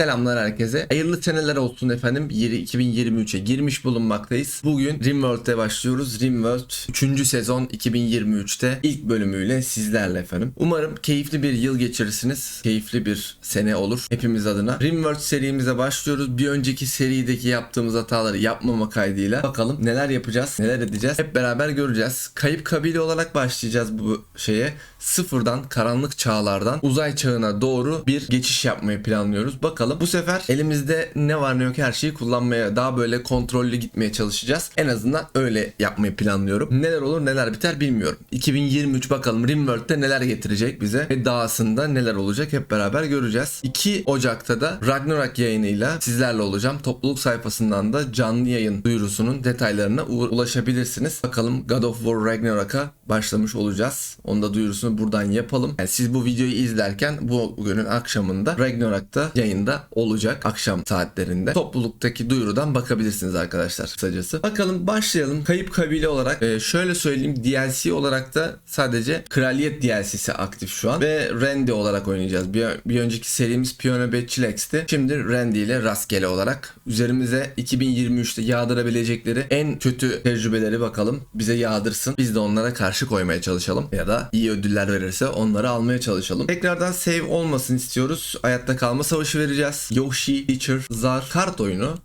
Selamlar herkese. Hayırlı seneler olsun efendim. Yeri 2023'e girmiş bulunmaktayız. Bugün Rimworld'de başlıyoruz. Rimworld 3. sezon 2023'te ilk bölümüyle sizlerle efendim. Umarım keyifli bir yıl geçirirsiniz. Keyifli bir sene olur hepimiz adına. Rimworld serimize başlıyoruz. Bir önceki serideki yaptığımız hataları yapmama kaydıyla bakalım neler yapacağız, neler edeceğiz. Hep beraber göreceğiz. Kayıp kabile olarak başlayacağız bu şeye. Sıfırdan, karanlık çağlardan uzay çağına doğru bir geçiş yapmayı planlıyoruz. Bakalım bu sefer elimizde ne var ne yok her şeyi kullanmaya, daha böyle kontrollü gitmeye çalışacağız. En azından öyle yapmayı planlıyorum. Neler olur neler biter bilmiyorum. 2023 bakalım Rimworld'de neler getirecek bize ve dahasında neler olacak hep beraber göreceğiz. 2 Ocak'ta da Ragnarok yayınıyla sizlerle olacağım. Topluluk sayfasından da canlı yayın duyurusunun detaylarına ulaşabilirsiniz. Bakalım God of War Ragnarok'a başlamış olacağız. Onu da duyurusunu buradan yapalım. Yani siz bu videoyu izlerken bu günün akşamında Ragnarok'ta yayında olacak akşam saatlerinde. Topluluktaki duyurudan bakabilirsiniz arkadaşlar kısacası. Bakalım başlayalım. Kayıp kabile olarak e, şöyle söyleyeyim DLC olarak da sadece Kraliyet DLC'si aktif şu an ve Randy olarak oynayacağız. Bir, bir önceki serimiz Piyano ve Chilex'ti. Şimdi Randy ile rastgele olarak üzerimize 2023'te yağdırabilecekleri en kötü tecrübeleri bakalım bize yağdırsın. Biz de onlara karşı koymaya çalışalım ya da iyi ödüller verirse onları almaya çalışalım. Tekrardan save olmasın istiyoruz. Hayatta kalma savaşı vereceğiz. Yoshi, Teacher, Zar, kart oyunu.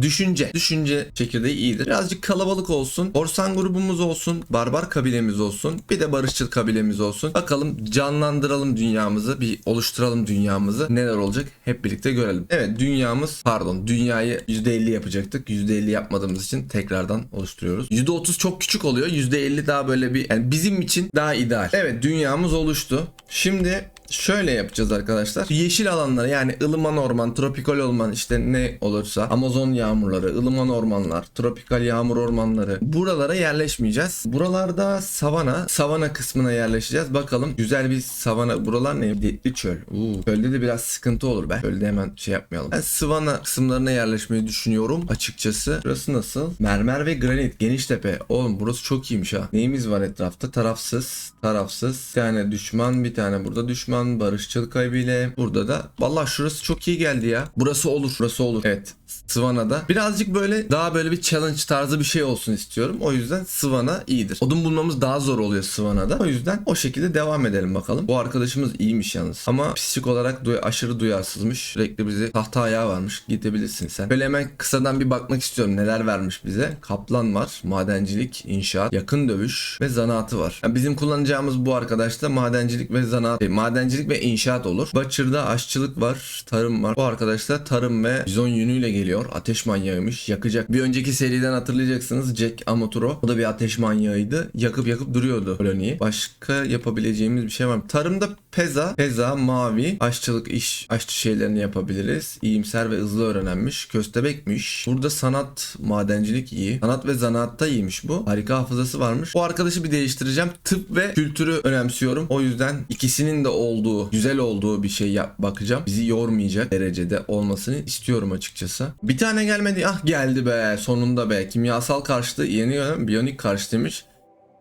Düşünce. Düşünce çekirdeği iyidir. Birazcık kalabalık olsun. Korsan grubumuz olsun. Barbar kabilemiz olsun. Bir de barışçıl kabilemiz olsun. Bakalım canlandıralım dünyamızı. Bir oluşturalım dünyamızı. Neler olacak hep birlikte görelim. Evet dünyamız pardon dünyayı %50 yapacaktık. %50 yapmadığımız için tekrardan oluşturuyoruz. %30 çok küçük oluyor. %50 daha böyle bir yani bizim için daha ideal. Evet dünyamız oluştu. Şimdi Şöyle yapacağız arkadaşlar. Yeşil alanlara yani ılıman orman, tropikal orman işte ne olursa Amazon yağmurları, ılıman ormanlar, tropikal yağmur ormanları buralara yerleşmeyeceğiz. Buralarda savana, savana kısmına yerleşeceğiz. Bakalım güzel bir savana. Buralar ne? Dikli çöl. Uuu. Çölde de biraz sıkıntı olur be. Çölde hemen şey yapmayalım. Ben savana kısımlarına yerleşmeyi düşünüyorum açıkçası. Burası nasıl? Mermer ve granit. Geniş tepe. Oğlum burası çok iyiymiş ha. Neyimiz var etrafta? Tarafsız. Tarafsız. Bir tane düşman, bir tane burada düşman. Barışçıl kabile. Burada da. Vallahi şurası çok iyi geldi ya. Burası olur. Burası olur. Evet. Svana'da. Birazcık böyle daha böyle bir challenge tarzı bir şey olsun istiyorum. O yüzden Svana iyidir. Odun bulmamız daha zor oluyor Svana'da. O yüzden o şekilde devam edelim bakalım. Bu arkadaşımız iyiymiş yalnız. Ama psikik olarak duy- aşırı duyarsızmış. Sürekli bizi tahta ayağı varmış. Gidebilirsin sen. Böyle hemen kısadan bir bakmak istiyorum. Neler vermiş bize. Kaplan var. Madencilik, inşaat, yakın dövüş ve zanaatı var. Yani bizim kullanacağımız bu arkadaşta madencilik ve zanaat, e, madencilik ve inşaat olur. Butcher'da aşçılık var, tarım var. Bu arkadaşta tarım ve bizon yünüyle geliyor. Ateş manyağıymış. Yakacak. Bir önceki seriden hatırlayacaksınız. Jack Amoturo. O da bir ateş manyağıydı. Yakıp yakıp duruyordu koloniyi. Başka yapabileceğimiz bir şey var mı? Tarımda peza, peza, mavi, aşçılık iş, aşçı şeylerini yapabiliriz. İyimser ve hızlı öğrenenmiş. Köstebekmiş. Burada sanat, madencilik iyi. Sanat ve zanaatta iyiymiş bu. Harika hafızası varmış. Bu arkadaşı bir değiştireceğim. Tıp ve kültürü önemsiyorum. O yüzden ikisinin de olduğu, güzel olduğu bir şey yap bakacağım. Bizi yormayacak derecede olmasını istiyorum açıkçası. Bir tane gelmedi. Ah geldi be sonunda be. Kimyasal karşıtı yeni yönem biyonik karşıtıymış.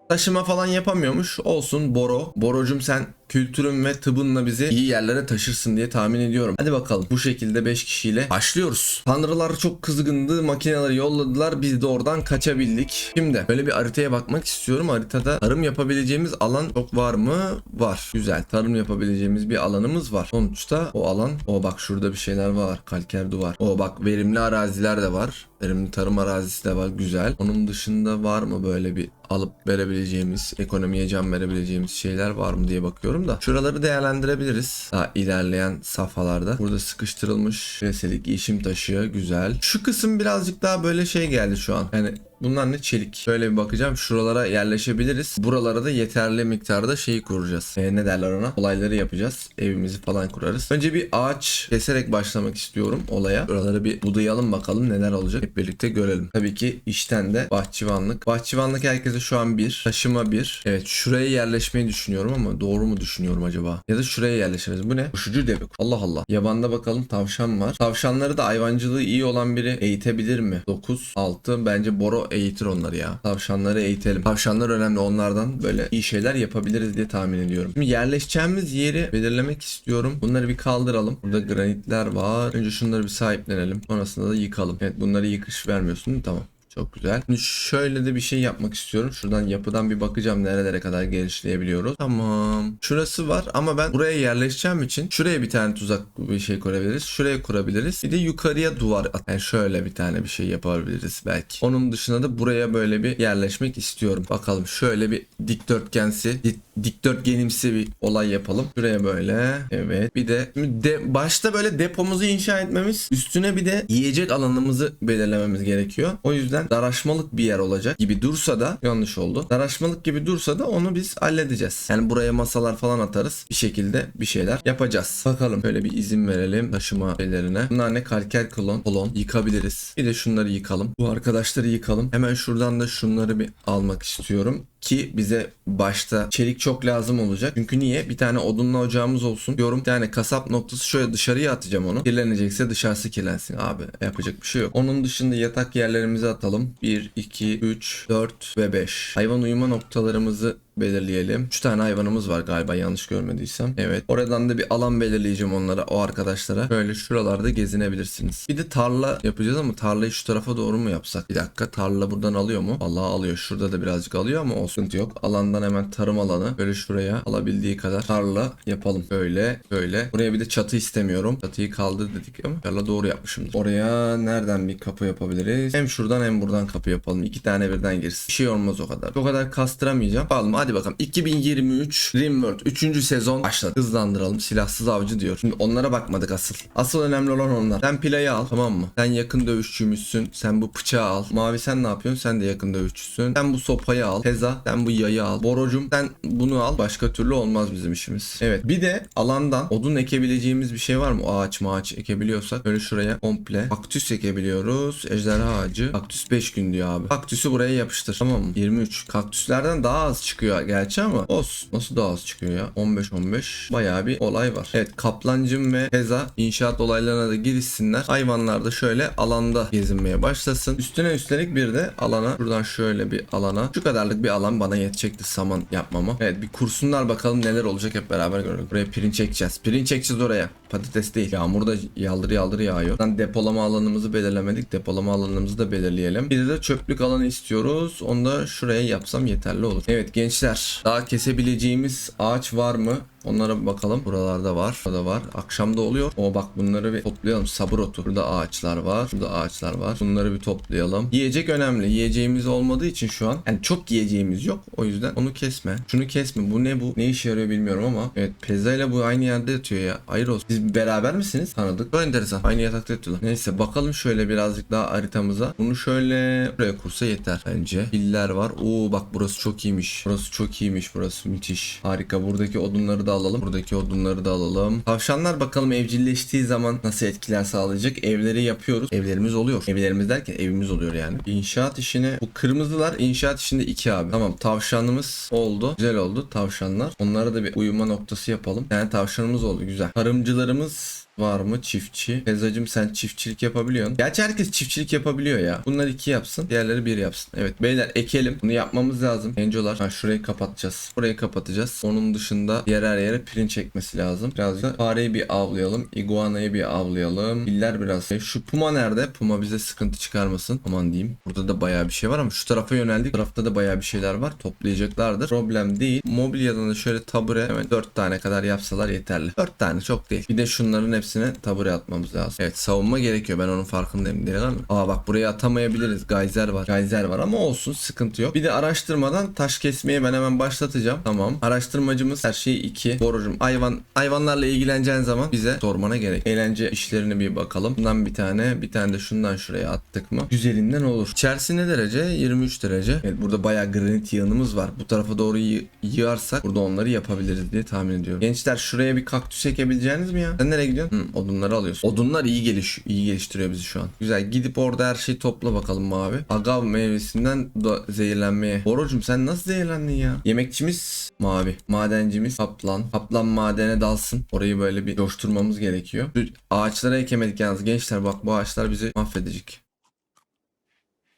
Taşıma falan yapamıyormuş. Olsun Boro. Borocum sen kültürün ve tıbınla bizi iyi yerlere taşırsın diye tahmin ediyorum. Hadi bakalım bu şekilde 5 kişiyle başlıyoruz. Tanrılar çok kızgındı. Makineleri yolladılar. Biz de oradan kaçabildik. Şimdi böyle bir haritaya bakmak istiyorum. Haritada tarım yapabileceğimiz alan çok var mı? Var. Güzel. Tarım yapabileceğimiz bir alanımız var. Sonuçta o alan. O bak şurada bir şeyler var. Kalker duvar. O bak verimli araziler de var. Verimli tarım arazisi de var. Güzel. Onun dışında var mı böyle bir alıp verebileceğimiz, ekonomiye can verebileceğimiz şeyler var mı diye bakıyorum da. Şuraları değerlendirebiliriz. Daha ilerleyen safhalarda. Burada sıkıştırılmış reselik yeşim taşı. Güzel. Şu kısım birazcık daha böyle şey geldi şu an. Yani Bunlar ne çelik. Şöyle bir bakacağım. Şuralara yerleşebiliriz. Buralara da yeterli miktarda şeyi kuracağız. E, ne derler ona? Olayları yapacağız. Evimizi falan kurarız. Önce bir ağaç keserek başlamak istiyorum olaya. Buraları bir budayalım bakalım neler olacak. Hep birlikte görelim. Tabii ki işten de bahçıvanlık. Bahçıvanlık herkese şu an bir. Taşıma bir. Evet şuraya yerleşmeyi düşünüyorum ama doğru mu düşünüyorum acaba? Ya da şuraya yerleşiriz. Bu ne? Koşucu deve. Allah Allah. Yabanda bakalım tavşan var. Tavşanları da hayvancılığı iyi olan biri eğitebilir mi? 9, 6. Bence Boro eğitir onları ya. Tavşanları eğitelim. Tavşanlar önemli onlardan böyle iyi şeyler yapabiliriz diye tahmin ediyorum. Şimdi yerleşeceğimiz yeri belirlemek istiyorum. Bunları bir kaldıralım. Burada granitler var. Önce şunları bir sahiplenelim. Sonrasında da yıkalım. Evet bunları yıkış vermiyorsun? Tamam. Çok güzel. Şimdi şöyle de bir şey yapmak istiyorum. Şuradan yapıdan bir bakacağım nerelere kadar genişleyebiliyoruz. Tamam. Şurası var ama ben buraya yerleşeceğim için şuraya bir tane tuzak bir şey kurabiliriz. Şuraya kurabiliriz. Bir de yukarıya duvar at. Yani şöyle bir tane bir şey yapabiliriz belki. Onun dışında da buraya böyle bir yerleşmek istiyorum. Bakalım şöyle bir dikdörtgensi, dik- dikdörtgenimsi bir olay yapalım. Şuraya böyle. Evet. Bir de, de başta böyle depomuzu inşa etmemiz, üstüne bir de yiyecek alanımızı belirlememiz gerekiyor. O yüzden daraşmalık bir yer olacak gibi dursa da yanlış oldu. Daraşmalık gibi dursa da onu biz halledeceğiz. Yani buraya masalar falan atarız. Bir şekilde bir şeyler yapacağız. Bakalım. Böyle bir izin verelim taşıma şeylerine. Bunlar ne? Kalker klon, kolon yıkabiliriz. Bir de şunları yıkalım. Bu arkadaşları yıkalım. Hemen şuradan da şunları bir almak istiyorum ki bize başta çelik çok lazım olacak. Çünkü niye? Bir tane odunla ocağımız olsun diyorum. Bir tane kasap noktası şöyle dışarıya atacağım onu. Kirlenecekse dışarısı kirlensin abi. Yapacak bir şey yok. Onun dışında yatak yerlerimizi atalım. 1, 2, 3, 4 ve 5. Hayvan uyuma noktalarımızı belirleyelim. 3 tane hayvanımız var galiba yanlış görmediysem. Evet. Oradan da bir alan belirleyeceğim onlara o arkadaşlara. Böyle şuralarda gezinebilirsiniz. Bir de tarla yapacağız ama tarlayı şu tarafa doğru mu yapsak? Bir dakika tarla buradan alıyor mu? Allah alıyor. Şurada da birazcık alıyor ama o sıkıntı yok. Alandan hemen tarım alanı. Böyle şuraya alabildiği kadar tarla yapalım. Böyle böyle. Buraya bir de çatı istemiyorum. Çatıyı kaldır dedik ama tarla doğru yapmışım. Oraya nereden bir kapı yapabiliriz? Hem şuradan hem buradan kapı yapalım. İki tane birden girsin. Bir şey olmaz o kadar. O kadar kastıramayacağım. Yapalım hadi bakalım. 2023 Rimworld 3. sezon başladı. Hızlandıralım. Silahsız avcı diyor. Şimdi onlara bakmadık asıl. Asıl önemli olan onlar. Sen play'ı al tamam mı? Sen yakın dövüşçümüzsün. Sen bu bıçağı al. Mavi sen ne yapıyorsun? Sen de yakın dövüşçüsün. Sen bu sopayı al. Teza sen bu yayı al. Borocum sen bunu al. Başka türlü olmaz bizim işimiz. Evet. Bir de alandan odun ekebileceğimiz bir şey var mı? Ağaç mağaç ekebiliyorsak. Böyle şuraya komple. Kaktüs ekebiliyoruz. Ejderha ağacı. Kaktüs 5 gün diyor abi. Kaktüsü buraya yapıştır. Tamam mı? 23. Kaktüslerden daha az çıkıyor gerçi ama olsun. Nasıl daha az çıkıyor ya? 15-15. Bayağı bir olay var. Evet kaplancım ve Teza inşaat olaylarına da girişsinler. Hayvanlar da şöyle alanda gezinmeye başlasın. Üstüne üstelik bir de alana şuradan şöyle bir alana şu kadarlık bir alan bana yetecekti saman yapmama. Evet bir kursunlar bakalım neler olacak hep beraber görelim. Buraya pirinç çekeceğiz. Pirinç çekeceğiz oraya. Patates değil. Yağmur da yaldır yaldır yağıyor. Buradan depolama alanımızı belirlemedik. Depolama alanımızı da belirleyelim. Bir de çöplük alanı istiyoruz. Onu da şuraya yapsam yeterli olur. Evet gençler. Daha kesebileceğimiz ağaç var mı? Onlara bir bakalım. Buralarda var. Burada var. Akşamda oluyor. O bak bunları bir toplayalım. Sabır otu. Burada ağaçlar var. Burada ağaçlar var. Bunları bir toplayalım. Yiyecek önemli. Yiyeceğimiz olmadığı için şu an. Yani çok yiyeceğimiz yok. O yüzden onu kesme. Şunu kesme. Bu ne bu? Ne işe yarıyor bilmiyorum ama. Evet Pezza ile bu aynı yerde yatıyor ya. Hayır olsun. Siz beraber misiniz? Tanıdık. Çok enteresan. Aynı yatakta yatıyorlar. Neyse bakalım şöyle birazcık daha haritamıza. Bunu şöyle buraya kursa yeter bence. Piller var. Oo bak burası çok iyiymiş. Burası çok iyiymiş. Burası müthiş. Harika. Buradaki odunları da alalım. Buradaki odunları da alalım. Tavşanlar bakalım evcilleştiği zaman nasıl etkiler sağlayacak. Evleri yapıyoruz. Evlerimiz oluyor. Evlerimiz derken evimiz oluyor yani. İnşaat işine bu kırmızılar inşaat işinde iki abi. Tamam tavşanımız oldu. Güzel oldu tavşanlar. Onlara da bir uyuma noktası yapalım. Yani tavşanımız oldu güzel. Tarımcılarımız var mı çiftçi? Pezacım sen çiftçilik yapabiliyorsun. Gerçi herkes çiftçilik yapabiliyor ya. Bunlar iki yapsın. Diğerleri bir yapsın. Evet beyler ekelim. Bunu yapmamız lazım. Encolar. Ha, şurayı kapatacağız. Burayı kapatacağız. Onun dışında yer her yere pirinç çekmesi lazım. Biraz da fareyi bir avlayalım. Iguanayı bir avlayalım. Biller biraz. E, Şu puma nerede? Puma bize sıkıntı çıkarmasın. Aman diyeyim. Burada da bayağı bir şey var ama şu tarafa yöneldik. Bu tarafta da bayağı bir şeyler var. Toplayacaklardır. Problem değil. Mobilyadan da şöyle tabure hemen 4 tane kadar yapsalar yeterli. 4 tane çok değil. Bir de şunların hepsine tabure atmamız lazım. Evet savunma gerekiyor. Ben onun farkındayım. Değil mi? Aa bak buraya atamayabiliriz. Gayzer var. Gayzer var ama olsun sıkıntı yok. Bir de araştırmadan taş kesmeye ben hemen başlatacağım. Tamam. Araştırmacımız her şeyi 2. Borucum hayvan hayvanlarla ilgileneceğin zaman bize sormana gerek. Eğlence işlerine bir bakalım. Bundan bir tane bir tane de şundan şuraya attık mı? Güzelinden olur. İçerisi ne derece? 23 derece. Evet burada bayağı granit yığınımız var. Bu tarafa doğru yı- yığarsak burada onları yapabiliriz diye tahmin ediyorum. Gençler şuraya bir kaktüs ekebileceğiniz mi ya? Sen nereye gidiyorsun? Hı, odunları alıyorsun. Odunlar iyi geliş iyi geliştiriyor bizi şu an. Güzel. Gidip orada her şeyi topla bakalım mavi. Agav meyvesinden da zehirlenmeye. Borocum sen nasıl zehirlendin ya? Yemekçimiz mavi. Madencimiz kaplan. Kaplan madene dalsın. Orayı böyle bir coşturmamız gerekiyor. Ağaçlara ekemedik yalnız gençler bak bu ağaçlar bizi mahvedecek.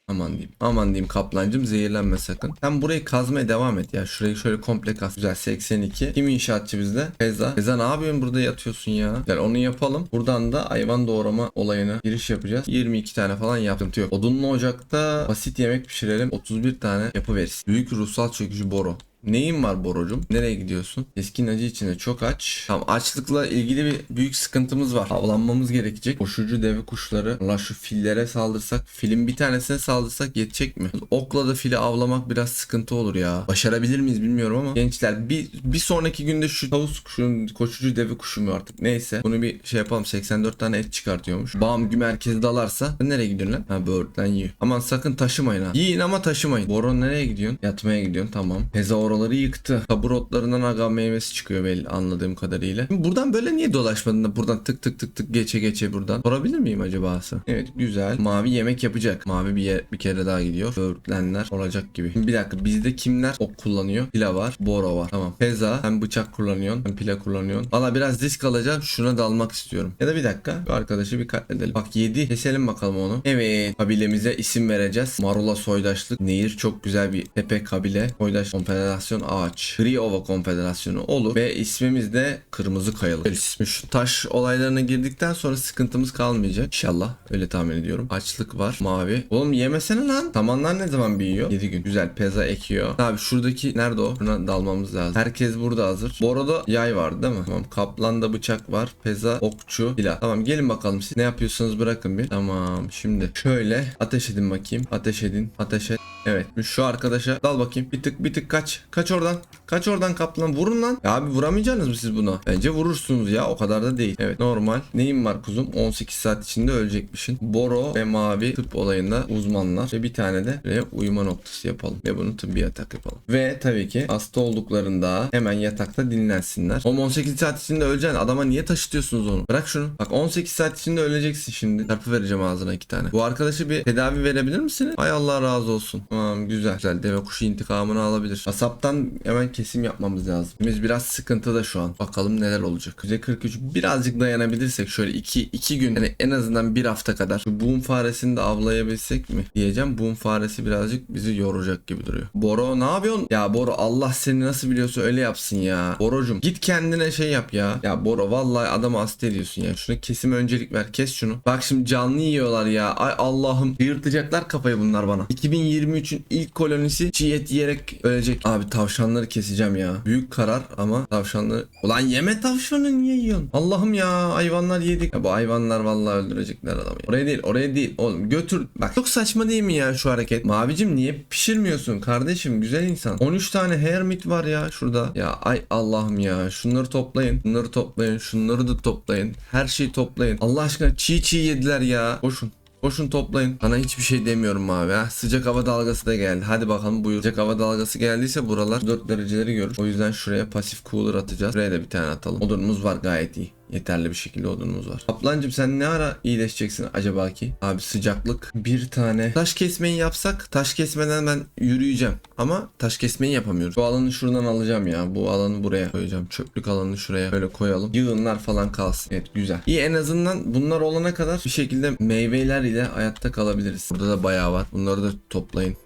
Aman diyeyim. Aman diyeyim kaplancım zehirlenme sakın. Sen burayı kazmaya devam et ya. Şurayı şöyle komple kaz. Güzel 82. Kim inşaatçı bizde? Feza. Feza ne yapıyorsun burada yatıyorsun ya? Gel onu yapalım. Buradan da hayvan doğrama olayına giriş yapacağız. 22 tane falan yaptım. Yok. Odunlu ocakta basit yemek pişirelim. 31 tane yapıveririz. Büyük ruhsal çökücü boru. Neyin var Borocum? Nereye gidiyorsun? Keskin acı içinde çok aç. Tamam açlıkla ilgili bir büyük sıkıntımız var. Avlanmamız gerekecek. Koşucu deve kuşları. Allah şu fillere saldırsak. Filin bir tanesine saldırsak yetecek mi? Okla da fili avlamak biraz sıkıntı olur ya. Başarabilir miyiz bilmiyorum ama. Gençler bir, bir sonraki günde şu tavus kuşunun koşucu deve kuşu mu artık neyse. Bunu bir şey yapalım. 84 tane et çıkartıyormuş. Bam güm herkes dalarsa. Nereye gidiyorsun lan? Ha böğürtlen yiyor. Aman sakın taşımayın ha. Yiyin ama taşımayın. Boron nereye gidiyorsun? Yatmaya gidiyorsun tamam. Peza oraları yıktı. Kabur otlarından aga meyvesi çıkıyor belli anladığım kadarıyla. Şimdi buradan böyle niye dolaşmadın da buradan tık tık tık tık geçe geçe buradan. Sorabilir miyim acaba? Evet güzel. Mavi yemek yapacak. Mavi bir, yer, bir kere daha gidiyor. Böğürtlenler olacak gibi. Şimdi bir dakika bizde kimler ok kullanıyor? Pila var. Boro var. Tamam. Peza hem bıçak kullanıyorsun hem pila kullanıyorsun. Valla biraz risk alacağım. Şuna dalmak istiyorum. Ya da bir dakika. Şu arkadaşı bir katledelim. Bak 7. Keselim bakalım onu. Evet. Kabilemize isim vereceğiz. Marula soydaşlık. Nehir çok güzel bir tepe kabile. Soydaş konfederasyon ağaç. Gri Ova Konfederasyonu olur. Ve ismimiz de Kırmızı Kayalık. İsmi şu taş olaylarına girdikten sonra sıkıntımız kalmayacak. İnşallah. Öyle tahmin ediyorum. Açlık var. Mavi. Oğlum yemesene lan. Samanlar ne zaman büyüyor? 7 gün. Güzel. Peza ekiyor. Abi şuradaki nerede o? Buna dalmamız lazım. Herkes burada hazır. Bu arada yay vardı değil mi? Tamam. Kaplanda bıçak var. Peza, okçu, silah. Tamam gelin bakalım siz ne yapıyorsanız bırakın bir. Tamam. Şimdi şöyle ateş edin bakayım. Ateş edin. Ateş et. Evet. Şu arkadaşa dal bakayım. Bir tık bir tık kaç. Kaç oradan. Kaç oradan kaplan. Vurun lan. Ya abi vuramayacaksınız mı siz buna? Bence vurursunuz ya. O kadar da değil. Evet normal. Neyim var kuzum? 18 saat içinde ölecekmişsin. Boro ve mavi tıp olayında uzmanlar. Ve bir tane de buraya uyuma noktası yapalım. Ve bunu tıbbi yatak yapalım. Ve tabii ki hasta olduklarında hemen yatakta dinlensinler. Oğlum 18 saat içinde öleceksin. Adama niye taşıtıyorsunuz onu? Bırak şunu. Bak 18 saat içinde öleceksin şimdi. Çarpı vereceğim ağzına iki tane. Bu arkadaşı bir tedavi verebilir misiniz? Ay Allah razı olsun. Tamam güzel. Güzel. Deve kuşu intikamını alabilir. Asaptan hemen kesim yapmamız lazım. Biz biraz sıkıntıda şu an. Bakalım neler olacak. %43 birazcık dayanabilirsek şöyle 2 2 gün yani en azından bir hafta kadar şu boom faresini de avlayabilsek mi diyeceğim. Boom faresi birazcık bizi yoracak gibi duruyor. Boro ne yapıyorsun? Ya Boro Allah seni nasıl biliyorsa öyle yapsın ya. Borocum git kendine şey yap ya. Ya Boro vallahi adamı hasta ediyorsun ya. Şuna kesime öncelik ver. Kes şunu. Bak şimdi canlı yiyorlar ya. Ay Allah'ım. Yırtacaklar kafayı bunlar bana. 2023'ün ilk kolonisi çiğ et yiyerek ölecek. Abi tavşanları keseceğim ya. Büyük karar ama tavşanları... Ulan yeme tavşanı niye yiyorsun? Allah'ım ya hayvanlar yedik. Ya bu hayvanlar vallahi öldürecekler adamı. Oraya değil oraya değil. Oğlum götür. Bak çok saçma değil mi ya şu hareket? Mavicim niye pişirmiyorsun kardeşim güzel insan. 13 tane hermit var ya şurada. Ya ay Allah'ım ya. Şunları toplayın. Bunları toplayın. Şunları da toplayın. Her şeyi toplayın. Allah aşkına çiğ çiğ yediler ya. Koşun. Koşun toplayın. Sana hiçbir şey demiyorum abi ha. Sıcak hava dalgası da geldi. Hadi bakalım buyur. Sıcak hava dalgası geldiyse buralar 4 dereceleri görür. O yüzden şuraya pasif cooler atacağız. Şuraya da bir tane atalım. Odunumuz var gayet iyi. Yeterli bir şekilde odunumuz var. Kaplancım sen ne ara iyileşeceksin acaba ki? Abi sıcaklık. Bir tane taş kesmeyi yapsak taş kesmeden ben yürüyeceğim. Ama taş kesmeyi yapamıyoruz. Bu alanı şuradan alacağım ya. Bu alanı buraya koyacağım. Çöplük alanını şuraya böyle koyalım. Yığınlar falan kalsın. Evet güzel. İyi en azından bunlar olana kadar bir şekilde meyveler ile hayatta kalabiliriz. Burada da bayağı var. Bunları da toplayın.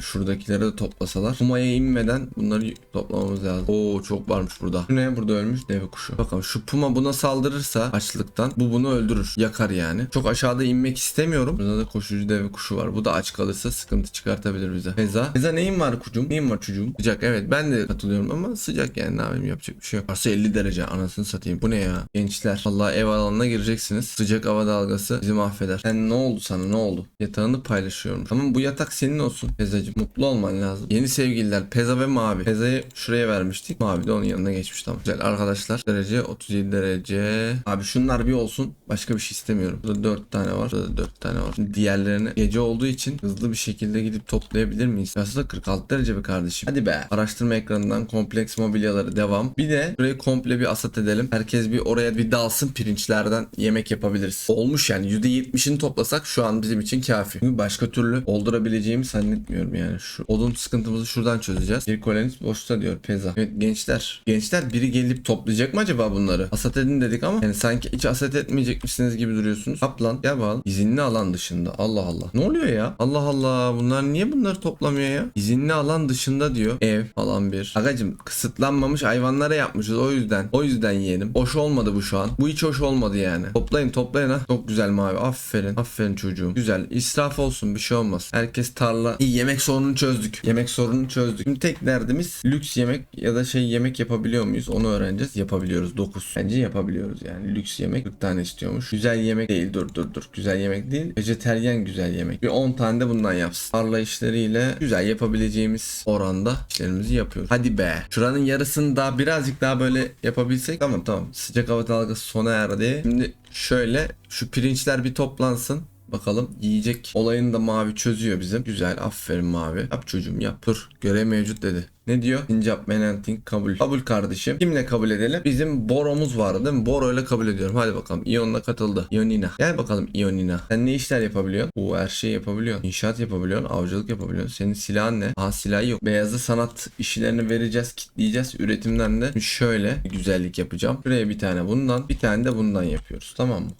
Şuradakileri de toplasalar. Puma'ya inmeden bunları toplamamız lazım. Oo çok varmış burada. Ne? Burada ölmüş deve kuşu. Bakalım şu Puma buna saldırırsa açlıktan bu bunu öldürür. Yakar yani. Çok aşağıda inmek istemiyorum. Burada da koşucu deve kuşu var. Bu da aç kalırsa sıkıntı çıkartabilir bize. Feza. Feza neyin var kucum? Neyin var çocuğum? Sıcak evet ben de katılıyorum ama sıcak yani ne yapayım yapacak bir şey yok. Varsa 50 derece anasını satayım. Bu ne ya? Gençler. Allah ev alanına gireceksiniz. Sıcak hava dalgası bizi mahveder. Sen ne oldu sana ne oldu? Yatağını paylaşıyorum. Tamam bu yatak senin olsun. Fezacığım. Mutlu olman lazım. Yeni sevgililer. Peza ve Mavi. Peza'yı şuraya vermiştik. Mavi de onun yanına geçmiş tamam. Güzel arkadaşlar. Derece 37 derece. Abi şunlar bir olsun. Başka bir şey istemiyorum. Burada 4 tane var. Burada 4 tane var. Diğerlerini gece olduğu için hızlı bir şekilde gidip toplayabilir miyiz? Aslında 46 derece be kardeşim. Hadi be. Araştırma ekranından kompleks mobilyaları devam. Bir de burayı komple bir asat edelim. Herkes bir oraya bir dalsın pirinçlerden yemek yapabiliriz. Olmuş yani %70'ini toplasak şu an bizim için kafi. Çünkü başka türlü oldurabileceğimi zannetmiyorum. Bilmiyorum yani. Şu odun sıkıntımızı şuradan çözeceğiz. Bir kolonist boşta diyor Peza. Evet gençler. Gençler biri gelip toplayacak mı acaba bunları? Hasat edin dedik ama yani sanki hiç hasat etmeyecekmişsiniz gibi duruyorsunuz. Kaplan gel bakalım. İzinli alan dışında. Allah Allah. Ne oluyor ya? Allah Allah. Bunlar niye bunları toplamıyor ya? İzinli alan dışında diyor. Ev falan bir. Agacım kısıtlanmamış hayvanlara yapmışız o yüzden. O yüzden yeğenim. Hoş olmadı bu şu an. Bu hiç hoş olmadı yani. Toplayın toplayın ha. Çok güzel mavi. Aferin. Aferin çocuğum. Güzel. İsraf olsun bir şey olmaz. Herkes tarla. İyi yemek sorununu çözdük. Yemek sorununu çözdük. Şimdi tek derdimiz lüks yemek ya da şey yemek yapabiliyor muyuz? Onu öğreneceğiz. Yapabiliyoruz. 9. Bence yapabiliyoruz yani. Lüks yemek 40 tane istiyormuş. Güzel yemek değil. Dur dur dur. Güzel yemek değil. Vejeteryen güzel yemek. Bir 10 tane de bundan yapsın. Tarla işleriyle güzel yapabileceğimiz oranda işlerimizi yapıyoruz. Hadi be. Şuranın yarısını daha birazcık daha böyle yapabilsek. Tamam tamam. Sıcak hava dalgası sona erdi. Şimdi şöyle şu pirinçler bir toplansın. Bakalım yiyecek olayını da mavi çözüyor bizim. Güzel aferin mavi. Yap çocuğum yap. Görev mevcut dedi. Ne diyor? Sincap Menenting kabul. Kabul kardeşim. Kimle kabul edelim? Bizim Boromuz vardı değil mi? Boro ile kabul ediyorum. Hadi bakalım. İon'la katıldı. Ionina. Gel bakalım Ionina. Sen ne işler yapabiliyorsun? Oo her şeyi yapabiliyorsun. İnşaat yapabiliyorsun. Avcılık yapabiliyorsun. Senin silahın ne? Aha silahı yok. Beyazı sanat işlerini vereceğiz. Kitleyeceğiz. Üretimden de şöyle güzellik yapacağım. Şuraya bir tane bundan. Bir tane de bundan yapıyoruz. Tamam mı?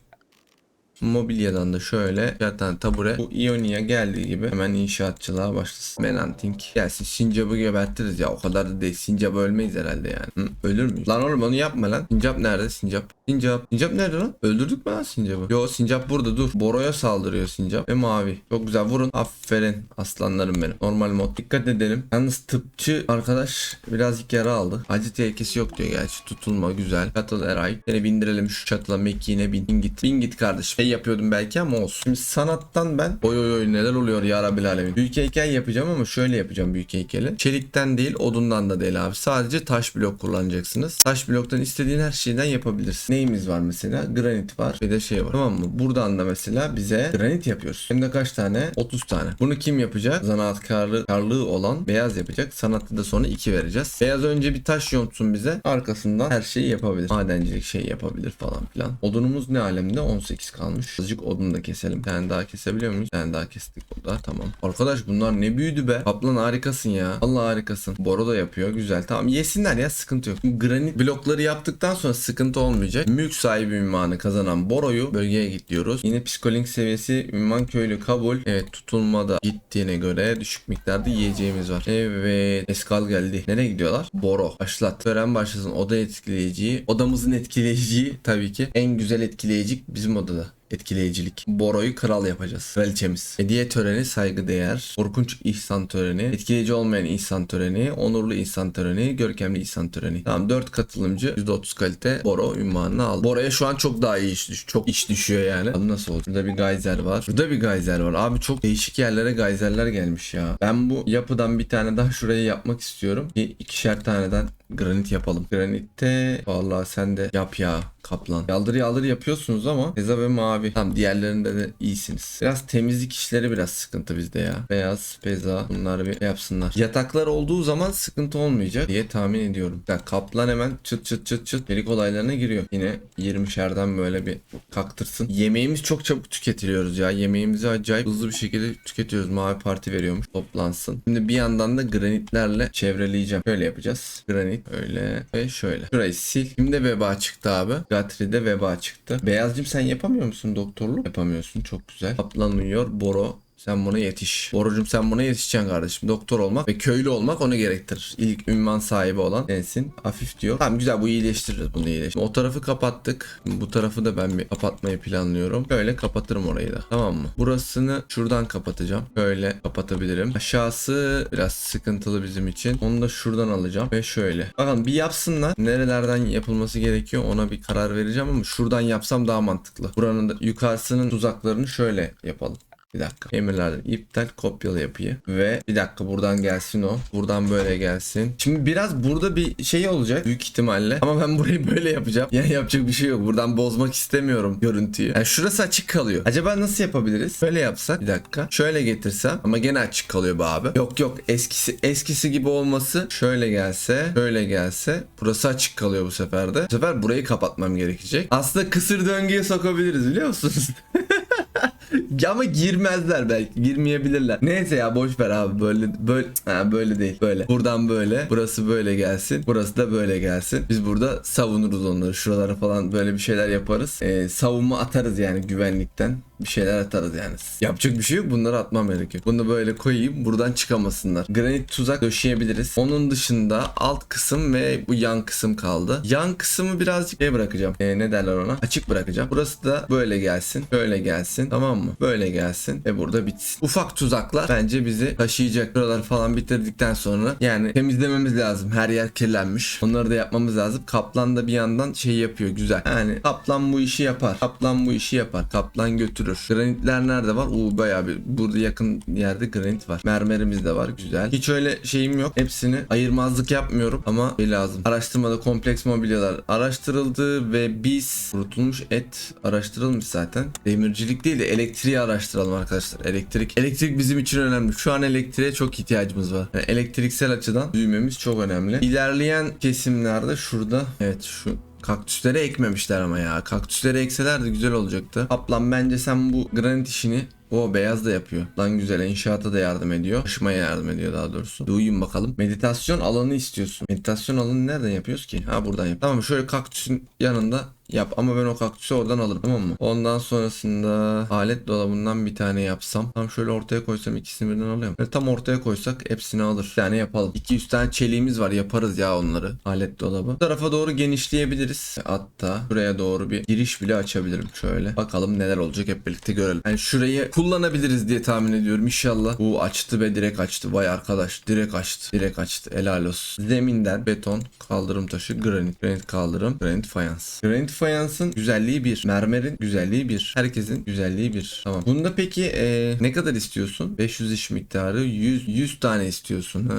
Mobilyadan da şöyle tane tabure. Bu Ionia geldiği gibi hemen inşaatçılığa başlasın. Menantink gelsin. Sincap'ı gebertiriz ya. O kadar da değil. Sincap ölmeyiz herhalde yani. Hı? Ölür müyüz? Lan oğlum onu yapma lan. Sincap nerede? Sincap. Sincap. Sincap nerede lan? Öldürdük mü lan Sincap'ı? Yo Sincap burada dur. Boro'ya saldırıyor Sincap. Ve mavi. Çok güzel vurun. Aferin. Aslanlarım benim. Normal mod. Dikkat edelim. Yalnız tıpçı arkadaş birazcık yara aldı. Acı tehlikesi yok diyor gerçi. Tutulma güzel. Katıl Eray. Seni bindirelim şu çatıla Mekiğine bin. Bin git. Bin git kardeşim. Şey yapıyordum belki ama olsun. Şimdi sanattan ben oy oy oy neler oluyor ya Rabbil Alemin. Büyük heykel yapacağım ama şöyle yapacağım büyük heykeli. Çelikten değil odundan da değil abi. Sadece taş blok kullanacaksınız. Taş bloktan istediğin her şeyden yapabilirsin. Neyimiz var mesela? Granit var. Bir de şey var. Tamam mı? Buradan da mesela bize granit yapıyoruz. Hem de kaç tane? 30 tane. Bunu kim yapacak? Zanaatkarlığı karlığı olan beyaz yapacak. Sanatlı da sonra 2 vereceğiz. Beyaz önce bir taş yontsun bize. Arkasından her şeyi yapabilir. Madencilik şey yapabilir falan filan. Odunumuz ne alemde? 18 kalmış. Azıcık odun da keselim. Bir tane daha kesebiliyor muyuz? Bir tane daha kestik o da. Tamam. Arkadaş bunlar ne büyüdü be. Kaplan harikasın ya. Allah harikasın. Boro da yapıyor. Güzel. Tamam yesinler ya sıkıntı yok. Granit blokları yaptıktan sonra sıkıntı olmayacak. Mülk sahibi ünvanı kazanan Boro'yu bölgeye git diyoruz. Yine psikolink seviyesi ünvan köylü kabul. Evet tutulmada gittiğine göre düşük miktarda yiyeceğimiz var. Evet. Eskal geldi. Nereye gidiyorlar? Boro. Başlat. Tören başlasın. Oda etkileyiciyi. Odamızın etkileyiciyi tabii ki. En güzel etkileyici bizim odada etkileyicilik. Boro'yu kral yapacağız. Kraliçemiz. Hediye töreni saygıdeğer. Korkunç ihsan töreni. Etkileyici olmayan ihsan töreni. Onurlu ihsan töreni. Görkemli ihsan töreni. Tamam 4 katılımcı. %30 kalite. Boro ünvanını aldı. Boro'ya şu an çok daha iyi iş düş. Çok iş düşüyor yani. Abi nasıl olur? Burada bir gayzer var. Burada bir gayzer var. Abi çok değişik yerlere gayzerler gelmiş ya. Ben bu yapıdan bir tane daha şuraya yapmak istiyorum. Bir ikişer taneden granit yapalım. Granitte vallahi sen de yap ya kaplan. Yaldır yaldır yapıyorsunuz ama peza ve mavi. Tamam diğerlerinde de iyisiniz. Biraz temizlik işleri biraz sıkıntı bizde ya. Beyaz, peza bunları bir yapsınlar. Yataklar olduğu zaman sıkıntı olmayacak diye tahmin ediyorum. Ya kaplan hemen çıt çıt çıt çıt delik olaylarına giriyor. Yine 20'şerden böyle bir kaktırsın. Yemeğimiz çok çabuk tüketiliyoruz ya. Yemeğimizi acayip hızlı bir şekilde tüketiyoruz. Mavi parti veriyormuş. Toplansın. Şimdi bir yandan da granitlerle çevreleyeceğim. Şöyle yapacağız. Granit öyle ve şöyle. Şurayı sil. Şimdi veba çıktı abi. Gatri'de veba çıktı. Beyazcım sen yapamıyor musun doktorluk? Yapamıyorsun. Çok güzel. Kaplan uyuyor. Boro sen buna yetiş. Borucum sen buna yetişeceksin kardeşim. Doktor olmak ve köylü olmak onu gerektirir. İlk ünvan sahibi olan sensin. Hafif diyor. Tamam güzel bu iyileştiririz bunu iyileştir. O tarafı kapattık. Bu tarafı da ben bir kapatmayı planlıyorum. Böyle kapatırım orayı da. Tamam mı? Burasını şuradan kapatacağım. Böyle kapatabilirim. Aşağısı biraz sıkıntılı bizim için. Onu da şuradan alacağım. Ve şöyle. Bakalım bir yapsınlar. Nerelerden yapılması gerekiyor ona bir karar vereceğim ama şuradan yapsam daha mantıklı. Buranın da yukarısının tuzaklarını şöyle yapalım. Bir dakika. Emirlerden iptal kopyala yapıyı. Ve bir dakika buradan gelsin o. Buradan böyle gelsin. Şimdi biraz burada bir şey olacak büyük ihtimalle. Ama ben burayı böyle yapacağım. Yani yapacak bir şey yok. Buradan bozmak istemiyorum görüntüyü. Yani şurası açık kalıyor. Acaba nasıl yapabiliriz? Böyle yapsak. Bir dakika. Şöyle getirsem. Ama gene açık kalıyor be abi. Yok yok. Eskisi eskisi gibi olması şöyle gelse. Şöyle gelse. Burası açık kalıyor bu sefer de. Bu sefer burayı kapatmam gerekecek. Aslında kısır döngüye sokabiliriz biliyor musunuz? Ama girmezler belki. Girmeyebilirler. Neyse ya boş ver abi. Böyle böyle ha, böyle değil. Böyle. Buradan böyle. Burası böyle gelsin. Burası da böyle gelsin. Biz burada savunuruz onları. Şuralara falan böyle bir şeyler yaparız. Ee, savunma atarız yani güvenlikten. Bir şeyler atarız yani. Yapacak bir şey yok. Bunları atmam gerekiyor. Bunu böyle koyayım. Buradan çıkamasınlar. Granit tuzak döşeyebiliriz. Onun dışında alt kısım ve bu yan kısım kaldı. Yan kısmı birazcık şey bırakacağım. Ee, ne derler ona? Açık bırakacağım. Burası da böyle gelsin. Böyle gelsin. Tamam mı? Böyle gelsin. Ve burada bitsin. Ufak tuzaklar bence bizi taşıyacak. Buraları falan bitirdikten sonra yani temizlememiz lazım. Her yer kirlenmiş. Onları da yapmamız lazım. Kaplan da bir yandan şey yapıyor. Güzel. Yani kaplan bu işi yapar. Kaplan bu işi yapar. Kaplan götürür. Granitler nerede var? Uuu bayağı bir burada yakın yerde granit var. Mermerimiz de var. Güzel. Hiç öyle şeyim yok. Hepsini ayırmazlık yapmıyorum ama şey lazım. Araştırmada kompleks mobilyalar araştırıldı ve biz kurutulmuş et araştırılmış zaten. Demircilik değil de elektriği araştıralım arkadaşlar. Elektrik. Elektrik bizim için önemli. Şu an elektriğe çok ihtiyacımız var. Yani elektriksel açıdan büyümemiz çok önemli. İlerleyen kesimlerde şurada evet şu Kaktüsleri ekmemişler ama ya. Kaktüsleri ekselerdi güzel olacaktı. Kaplan bence sen bu granit işini o beyaz da yapıyor. Lan güzel inşaata da yardım ediyor. Taşımaya yardım ediyor daha doğrusu. Uyuyun bakalım. Meditasyon alanı istiyorsun. Meditasyon alanı nereden yapıyoruz ki? Ha buradan yap. Tamam şöyle kaktüsün yanında yap ama ben o kaktüsü oradan alırım tamam mı? Ondan sonrasında alet dolabından bir tane yapsam. Tam şöyle ortaya koysam ikisini birden alıyorum. Böyle tam ortaya koysak hepsini alır. Bir tane yapalım. 200 tane çeliğimiz var yaparız ya onları. Alet dolabı. Bu tarafa doğru genişleyebiliriz. Hatta buraya doğru bir giriş bile açabilirim şöyle. Bakalım neler olacak hep birlikte görelim. Yani şurayı kullanabiliriz diye tahmin ediyorum inşallah. Bu açtı ve direkt açtı. Vay arkadaş direkt açtı. Direkt açtı. Helal olsun. Zeminden beton, kaldırım taşı, granit. Granit kaldırım, granit fayans. Granit fayansın güzelliği bir. Mermerin güzelliği bir. Herkesin güzelliği bir. Tamam. Bunda peki e, ne kadar istiyorsun? 500 iş miktarı 100 100 tane istiyorsun. Ha,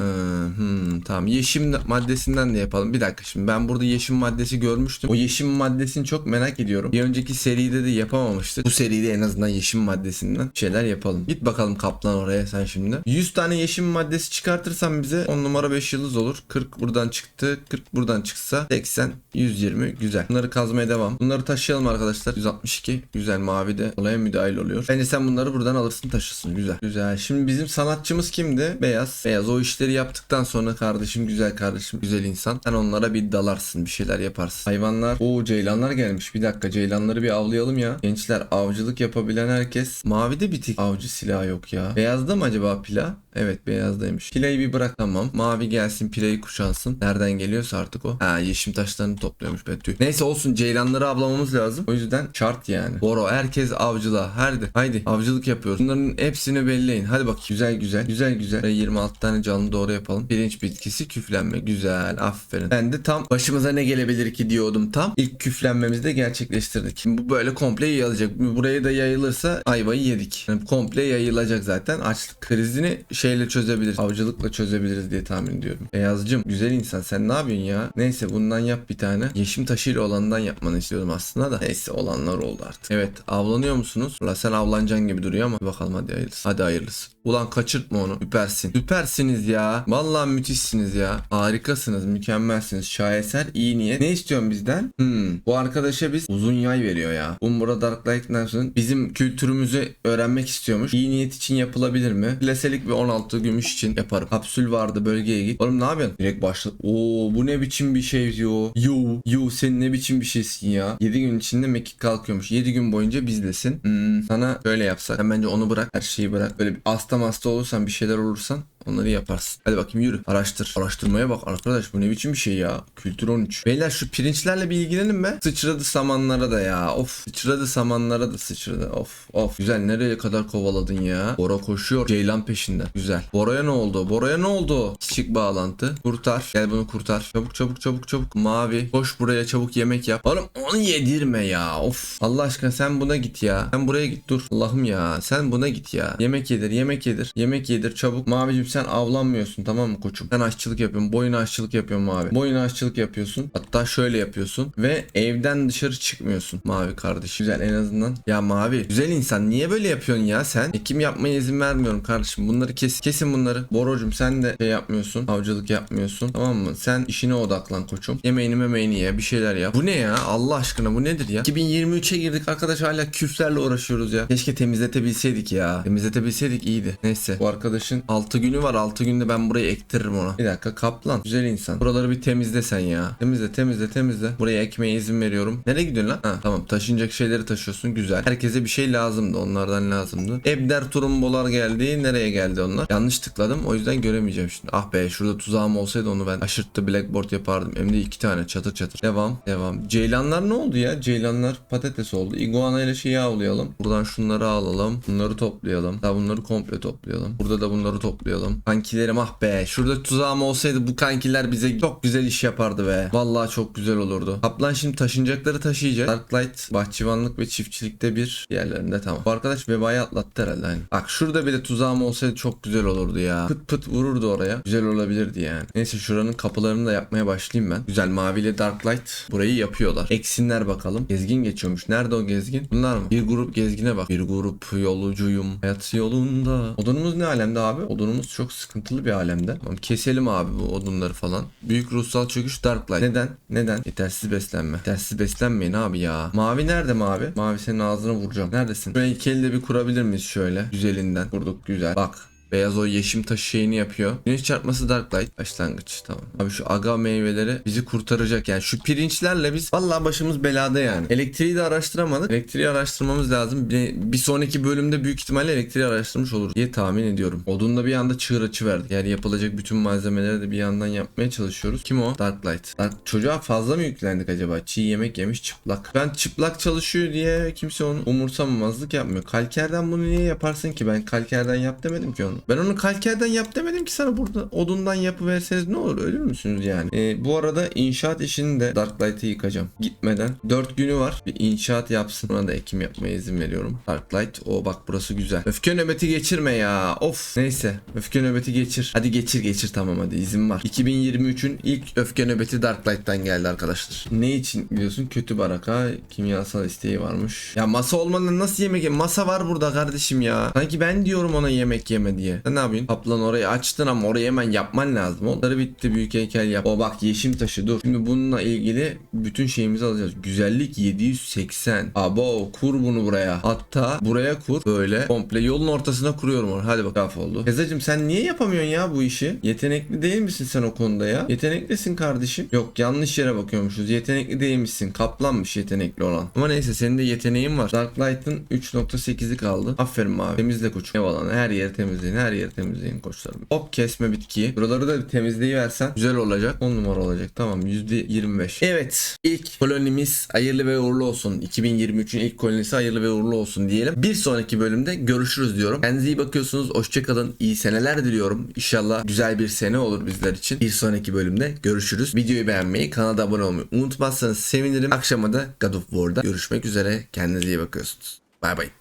hmm, tamam. Yeşim maddesinden de yapalım. Bir dakika şimdi ben burada yeşim maddesi görmüştüm. O yeşim maddesini çok merak ediyorum. Bir önceki seride de yapamamıştık. Bu seride en azından yeşim maddesinden şeyler yapalım. Git bakalım kaplan oraya sen şimdi. 100 tane yeşim maddesi çıkartırsan bize 10 numara 5 yıldız olur. 40 buradan çıktı. 40 buradan çıksa 80 120 güzel. Bunları kazmaya devam. Bunları taşıyalım arkadaşlar. 162 güzel mavi de olaya müdahil oluyor. Bence sen bunları buradan alırsın taşırsın. Güzel. Güzel. Şimdi bizim sanatçımız kimdi? Beyaz. Beyaz o işleri yaptıktan sonra kardeşim güzel kardeşim güzel insan. Sen onlara bir dalarsın bir şeyler yaparsın. Hayvanlar. Oo ceylanlar gelmiş. Bir dakika ceylanları bir avlayalım ya. Gençler avcılık yapabilen herkes. Mavide bir tek avcı silahı yok ya. Beyazda mı acaba pila? Evet beyazdaymış. Pilayı bir bırak tamam. Mavi gelsin pilayı kuşansın. Nereden geliyorsa artık o. Ha yeşim taşlarını topluyormuş be tüh. Neyse olsun ceylanları avlamamız lazım. O yüzden şart yani. Boro herkes avcılığa. Haydi. Haydi avcılık yapıyoruz. Bunların hepsini belleyin. Hadi bak güzel güzel. Güzel güzel. Ve 26 tane canlı doğru yapalım. Pirinç bitkisi küflenme. Güzel. Aferin. Ben de tam başımıza ne gelebilir ki diyordum tam. İlk küflenmemizi de gerçekleştirdik. Şimdi bu böyle komple yayılacak. Buraya da yayılırsa ayvayı yedik. Yani komple yayılacak zaten. Açlık krizini şeyle çözebiliriz. Avcılıkla çözebiliriz diye tahmin ediyorum. Beyazcım güzel insan sen ne yapıyorsun ya? Neyse bundan yap bir tane. Yeşim taşıyla olandan yapmanı istiyordum aslında da. Neyse olanlar oldu artık. Evet avlanıyor musunuz? Valla sen avlanacaksın gibi duruyor ama bakalım hadi hayırlısı. Hadi hayırlısı. Ulan kaçırtma onu. Süpersin. Süpersiniz ya. Vallahi müthişsiniz ya. Harikasınız. Mükemmelsiniz. Şaheser iyi niyet. Ne istiyorsun bizden? Hmm. Bu arkadaşa biz uzun yay veriyor ya. Umbra Dark Light'dan bizim kültürümüzü öğrenmek istiyormuş. İyi niyet için yapılabilir mi? Leselik ve 16 gümüş için yaparım. Kapsül vardı bölgeye git. Oğlum ne yapıyorsun? Direkt başla. Oo bu ne biçim bir şey yo. Yo. Yo sen ne biçim bir şeysin ya. 7 gün içinde mekik kalkıyormuş. 7 gün boyunca bizdesin. Hmm. Sana böyle yapsak. Sen bence onu bırak. Her şeyi bırak. Böyle bir hasta hasta olursan bir şeyler olursan Onları yaparsın. Hadi bakayım yürü. Araştır. Araştırmaya bak arkadaş. Bu ne biçim bir şey ya. Kültür 13. Beyler şu pirinçlerle bir ilgilenin be. Sıçradı samanlara da ya. Of. Sıçradı samanlara da sıçradı. Of. Of. Güzel. Nereye kadar kovaladın ya? Bora koşuyor. Ceylan peşinde. Güzel. Bora'ya ne oldu? Bora'ya ne oldu? Küçük bağlantı. Kurtar. Gel bunu kurtar. Çabuk çabuk çabuk çabuk. Mavi. Koş buraya çabuk yemek yap. Oğlum onu yedirme ya. Of. Allah aşkına sen buna git ya. Sen buraya git dur. Allah'ım ya. Sen buna git ya. Yemek yedir. Yemek yedir. Yemek yedir. Çabuk. Mavicim sen sen avlanmıyorsun tamam mı koçum? Sen aşçılık yapıyorsun. Boyuna aşçılık yapıyorsun mavi. Boyuna aşçılık yapıyorsun. Hatta şöyle yapıyorsun. Ve evden dışarı çıkmıyorsun mavi kardeş. Güzel en azından. Ya mavi. Güzel insan. Niye böyle yapıyorsun ya sen? Ekim yapmaya izin vermiyorum kardeşim. Bunları kes. Kesin bunları. Borocum sen de şey yapmıyorsun. Avcılık yapmıyorsun. Tamam mı? Sen işine odaklan koçum. Yemeğini memeğini ye. Bir şeyler yap. Bu ne ya? Allah aşkına bu nedir ya? 2023'e girdik arkadaş hala küflerle uğraşıyoruz ya. Keşke temizletebilseydik ya. Temizletebilseydik iyiydi. Neyse. Bu arkadaşın 6 günü var. 6 günde ben burayı ektiririm ona. Bir dakika kaplan. Güzel insan. Buraları bir temizle sen ya. Temizle temizle temizle. Buraya ekmeğe izin veriyorum. Nereye gidiyorsun lan? Ha tamam. Taşınacak şeyleri taşıyorsun. Güzel. Herkese bir şey lazımdı. Onlardan lazımdı. Ebder turumbolar geldi. Nereye geldi onlar? Yanlış tıkladım. O yüzden göremeyeceğim şimdi. Ah be şurada tuzağım olsaydı onu ben aşırttı blackboard yapardım. Hem de iki tane çatır çatır. Devam. Devam. Ceylanlar ne oldu ya? Ceylanlar patates oldu. Iguana ile şeyi avlayalım. Buradan şunları alalım. Bunları toplayalım. Daha bunları komple toplayalım. Burada da bunları toplayalım. Kankilerim ah be. Şurada tuzağım olsaydı bu kankiler bize çok güzel iş yapardı be. Vallahi çok güzel olurdu. Kaplan şimdi taşınacakları taşıyacak. Darklight bahçıvanlık ve çiftçilikte bir yerlerinde tamam. Bu arkadaş vebayı atlattı herhalde hani. Bak şurada bile tuzağım olsaydı çok güzel olurdu ya. Pıt pıt vururdu oraya. Güzel olabilirdi yani. Neyse şuranın kapılarını da yapmaya başlayayım ben. Güzel maviyle Darklight burayı yapıyorlar. Eksinler bakalım. Gezgin geçiyormuş. Nerede o gezgin? Bunlar mı? Bir grup gezgine bak. Bir grup yolcuyum. Hayat yolunda. Odunumuz ne alemde abi? Odunumuz çok sıkıntılı bir alemde. Tamam, keselim abi bu odunları falan. Büyük ruhsal çöküş Darklight. Neden? Neden? Yetersiz beslenme. Yetersiz beslenmeyin abi ya. Mavi nerede mavi? Mavi senin ağzına vuracağım. Neredesin? Şöyle iki elde bir kurabilir miyiz şöyle? Güzelinden. Kurduk güzel. Bak Beyaz o yeşim taşı şeyini yapıyor. Güneş çarpması Darklight. Başlangıç tamam. Abi şu aga meyveleri bizi kurtaracak. Yani şu pirinçlerle biz vallahi başımız belada yani. Elektriği de araştıramadık. Elektriği araştırmamız lazım. Bir, bir sonraki bölümde büyük ihtimalle elektriği araştırmış oluruz diye tahmin ediyorum. Odunla bir anda çığır açı verdik. Yani yapılacak bütün malzemeleri de bir yandan yapmaya çalışıyoruz. Kim o? Darklight. Dark... Çocuğa fazla mı yüklendik acaba? Çiğ yemek yemiş çıplak. Ben çıplak çalışıyor diye kimse onu umursamamazlık yapmıyor. Kalkerden bunu niye yaparsın ki? Ben kalkerden yap demedim ki onu. Ben onu kalkerden yap demedim ki sana burada odundan yapıverseniz ne olur ölür müsünüz yani? Ee, bu arada inşaat işini de Darklight'ı yıkacağım. Gitmeden 4 günü var. Bir inşaat yapsın. Ona da ekim yapmaya izin veriyorum. Darklight. O bak burası güzel. Öfke nöbeti geçirme ya. Of. Neyse. Öfke nöbeti geçir. Hadi geçir geçir tamam hadi izin var. 2023'ün ilk öfke nöbeti Darklight'tan geldi arkadaşlar. Ne için biliyorsun? Kötü baraka. Kimyasal isteği varmış. Ya masa olmadan nasıl yemek ye? Masa var burada kardeşim ya. Sanki ben diyorum ona yemek yeme diye. Sen ne yapıyorsun? Kaplan orayı açtın ama orayı hemen yapman lazım. Onları bitti büyük heykel yap. O bak yeşim taşı dur. Şimdi bununla ilgili bütün şeyimizi alacağız. Güzellik 780. Abo kur bunu buraya. Hatta buraya kur. Böyle komple yolun ortasına kuruyorum onu. Hadi bak laf oldu. Ezacım sen niye yapamıyorsun ya bu işi? Yetenekli değil misin sen o konuda ya? Yeteneklisin kardeşim. Yok yanlış yere bakıyormuşuz. Yetenekli değil misin? Kaplanmış yetenekli olan. Ama neyse senin de yeteneğin var. Darklight'ın 3.8'i kaldı. Aferin mavi. Temizle koçum. Eyvallah. Her yeri temizleyin. Her yeri temizleyin koçlarım. Ok kesme bitkiyi. Buraları da bir temizleyiversen güzel olacak. 10 numara olacak. Tamam %25. Evet. İlk kolonimiz hayırlı ve uğurlu olsun. 2023'ün ilk kolonisi hayırlı ve uğurlu olsun diyelim. Bir sonraki bölümde görüşürüz diyorum. Kendinize iyi bakıyorsunuz. Hoşçakalın. İyi seneler diliyorum. İnşallah güzel bir sene olur bizler için. Bir sonraki bölümde görüşürüz. Videoyu beğenmeyi, kanala abone olmayı unutmazsanız sevinirim. Akşama da God of War'da görüşmek üzere. Kendinize iyi bakıyorsunuz. Bay bay.